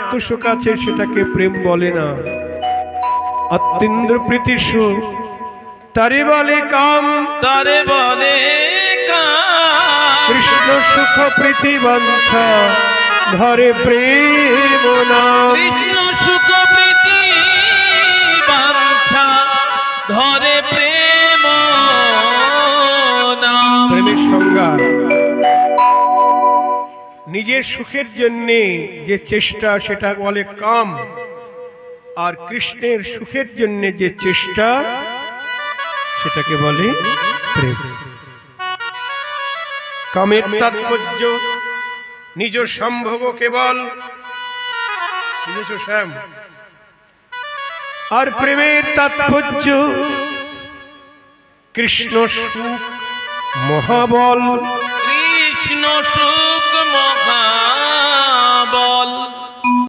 আত্মসুখ আছে সেটাকে প্রেম বলে না। অত্যেন্দ্র প্রীতি সুখ তারে বলে কাম। তারে বলে কাম। কৃষ্ণ সুখ প্রীতি বাঞ্ছা ধরে প্রেম নাম। কৃষ্ণ সুখ প্রীতি বাঞ্ছা ধরে প্রেম নাম। প্রেমের সংজ্ঞা। নিজের সুখের জন্য যে চেষ্টা, সেটা বলে কাম। আর কৃষ্ণের সুখের জন্য যে চেষ্টা, সেটাকে বলে প্রেম। কামের তাৎপর্য, নিজ সম্ভোগ কেবল। আর প্রেমের তাৎপর্য, কৃষ্ণ সুখ মহাবল। কৃষ্ণ সুখ মহাবল